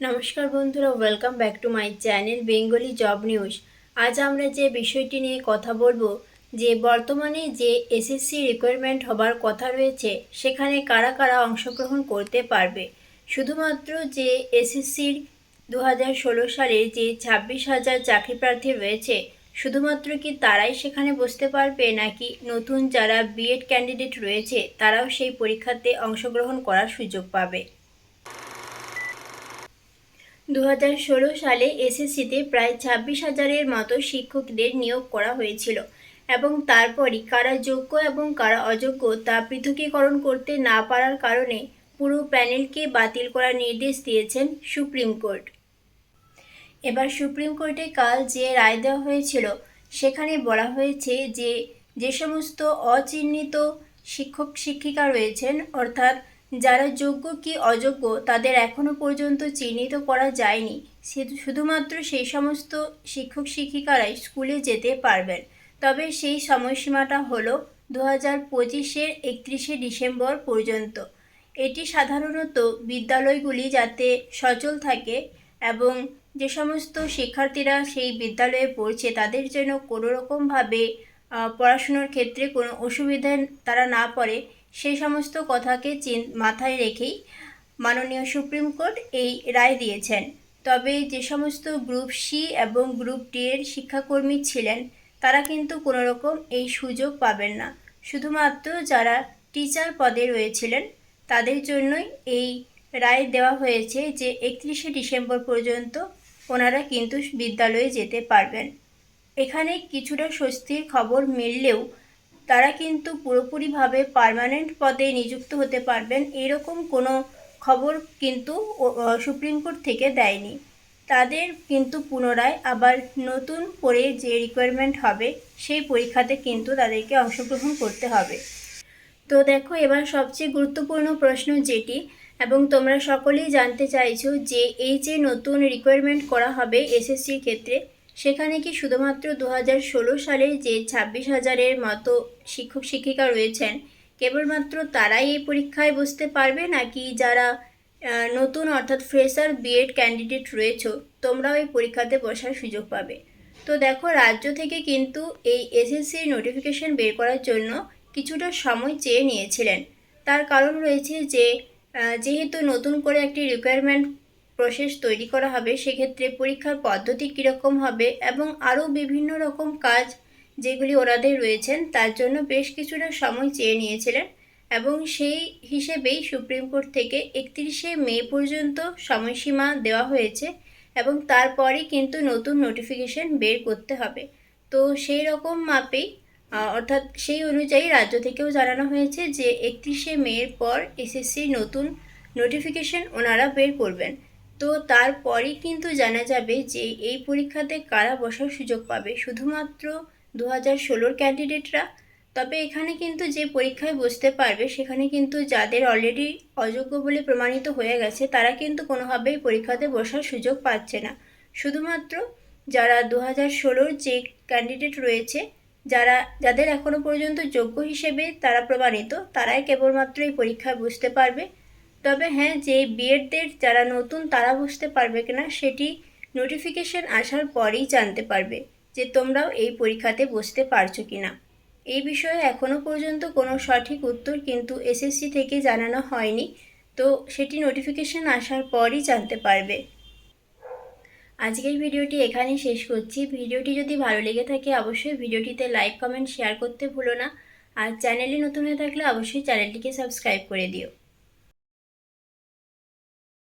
নমস্কার বন্ধুরা welcome back to my channel Bengali job news আজ আমরা যে বিষয়টি নিয়ে কথা বলব, যে বর্তমানে যে এসএসসি রিকোয়ারমেন্ট হবার কথা রয়েছে, সেখানে কারা কারা অংশগ্রহণ করতে পারবে? শুধুমাত্র যে এসএসসির দু হাজার ষোলো সালে যে ছাব্বিশ হাজার চাকরি প্রার্থী রয়েছে, শুধুমাত্র কি তারাই সেখানে বসতে পারবে, নাকি নতুন যারা বিএড ক্যান্ডিডেট রয়েছে, তারাও সেই পরীক্ষাতে অংশগ্রহণ করার সুযোগ পাবে? দু হাজার ষোলো সালে এসএসসিতে প্রায় ছাব্বিশ হাজারের মতো শিক্ষকদের নিয়োগ করা হয়েছিল এবং তারপরই কারা যোগ্য এবং কারা অযোগ্য তা পৃথকীকরণ করতে না পারার কারণে পুরো প্যানেলকে বাতিল করার নির্দেশ দিয়েছেন সুপ্রিম কোর্ট। এবার সুপ্রিম কোর্টে কাল যে রায় দেওয়া হয়েছিল, সেখানে বলা হয়েছে যে যে সমস্ত অচিহ্নিত শিক্ষক শিক্ষিকা রয়েছেন, অর্থাৎ যারা যোগ্য কি অযোগ্য তাদের এখনও পর্যন্ত চিহ্নিত করা যায়নি। শুধু- শুধুমাত্র সেই সমস্ত শিক্ষক শিক্ষিকারাই স্কুলে যেতে পারবেন। তবে সেই সময়সীমাটা হলো দু হাজার পঁচিশের একত্রিশে ডিসেম্বর পর্যন্ত। এটি সাধারণত বিদ্যালয়গুলি যাতে সচল থাকে এবং যে সমস্ত শিক্ষার্থীরা সেই বিদ্যালয়ে পড়ছে তাদের যেন কোনো রকমভাবে পড়াশুনোর ক্ষেত্রে কোনো অসুবিধা তারা না পড়ে সেই সমস্ত কথাকে মাথায় রেখেই মাননীয় সুপ্রিম কোর্ট এই রায় দিয়েছেন। তবে যে সমস্ত গ্রুপ সি এবং গ্রুপ ডি এর শিক্ষাকর্মী ছিলেন, তারা কিন্তু কোনো রকম এই সুযোগ পাবেন না। শুধুমাত্র যারা টিচার পদে রয়েছিলেন, তাদের জন্যই এই রায় দেওয়া হয়েছে যে একত্রিশে ডিসেম্বর পর্যন্ত ওনারা কিন্তু বিদ্যালয়ে যেতে পারবেন। এখানে কিছুটা স্বস্তির খবর মিললেও তারা কিন্তু পুরোপুরিভাবে পার্মানেন্ট পদে নিযুক্ত হতে পারবেন এরকম কোনো খবর কিন্তু সুপ্রিম কোর্ট থেকে দেয়নি। তাদের কিন্তু পুনরায় আবার নতুন করে যে রিকোয়ারমেন্ট হবে, সেই পরীক্ষাতে কিন্তু তাদেরকে অংশগ্রহণ করতে হবে। তো দেখো, এবার সবচেয়ে গুরুত্বপূর্ণ প্রশ্ন যেটি, এবং তোমরা সকলেই জানতে চাইছো যে এই যে নতুন রিকোয়ারমেন্ট করা হবে এসএসসির ক্ষেত্রে সেখানে কি শুধুমাত্র দু হাজার ষোলো সালের যে ছাব্বিশ হাজারের মতো শিক্ষক শিক্ষিকা রয়েছেন, কেবলমাত্র তারাই এই পরীক্ষায় বসতে পারবে নাকি যারা নতুন অর্থাৎ ফ্রেশার বিএড ক্যান্ডিডেট রয়েছো, তোমরাও এই পরীক্ষাতে বসার সুযোগ পাবে? তো দেখো, রাজ্য থেকে কিন্তু এই এসএসসির নোটিফিকেশন বের করার জন্য কিছুটা সময় চেয়ে নিয়েছিলেন। তার কারণ রয়েছে যে যেহেতু নতুন করে একটি রিকোয়ারমেন্ট প্রসেস তৈরি করা হবে, সেক্ষেত্রে পরীক্ষার পদ্ধতি কীরকম হবে এবং আরও বিভিন্ন রকম কাজ যেগুলি ওনাদের রয়েছেন, তার জন্য বেশ কিছুটা সময় চেয়ে নিয়েছিলেন এবং সেই হিসেবেই সুপ্রিম কোর্ট থেকে একত্রিশে মে পর্যন্ত সময়সীমা দেওয়া হয়েছে এবং তারপরই কিন্তু নতুন নোটিফিকেশন বের করতে হবে। তো সেই রকম মাপেই অর্থাৎ সেই অনুযায়ী রাজ্য থেকেও জানানো হয়েছে যে একত্রিশে মের পর এসএসসি নতুন নোটিফিকেশন ওনারা বের করবেন। তো তারপরই কিন্তু জানা যাবে যে এই পরীক্ষাতে কারা বসার সুযোগ পাবে। শুধুমাত্র দু হাজার ষোলোর ক্যান্ডিডেটরা তবে এখানে কিন্তু যে পরীক্ষায় বসতে পারবে, সেখানে কিন্তু যাদের অলরেডি অযোগ্য বলে প্রমাণিত হয়ে গেছে, তারা কিন্তু কোনোভাবেই পরীক্ষাতে বসার সুযোগ পাচ্ছে না। শুধুমাত্র যারা দু হাজার ষোলোর যে ক্যান্ডিডেট রয়েছে, যারা, যাদের এখনও পর্যন্ত যোগ্য হিসেবে তারা প্রমাণিত, তারাই কেবলমাত্র এই পরীক্ষায় বসতে পারবে। তবে হ্যাঁ যে বিএডদের যারা নতুন তারা বসতে পারবে কিনা সেটি নোটিফিকেশন আসার পরেই জানতে পারবে যে তোমরাও এই পরীক্ষাতে বসতে পারছ কিনা। এই বিষয়ে এখনও পর্যন্ত কোনো সঠিক উত্তর কিন্তু এসএসসি থেকে জানানো হয়নি, তো সেটি নোটিফিকেশন আসার পরই জানতে পারবে। আজকের ভিডিওটি এখানেই শেষ করছি। ভিডিওটি যদি ভালো লেগে থাকে অবশ্যই ভিডিওটিতে লাইক কমেন্ট শেয়ার করতে ভুলো না। আর চ্যানেলে নতুন হয়ে থাকলে অবশ্যই চ্যানেলটিকে সাবস্ক্রাইব করে দিও।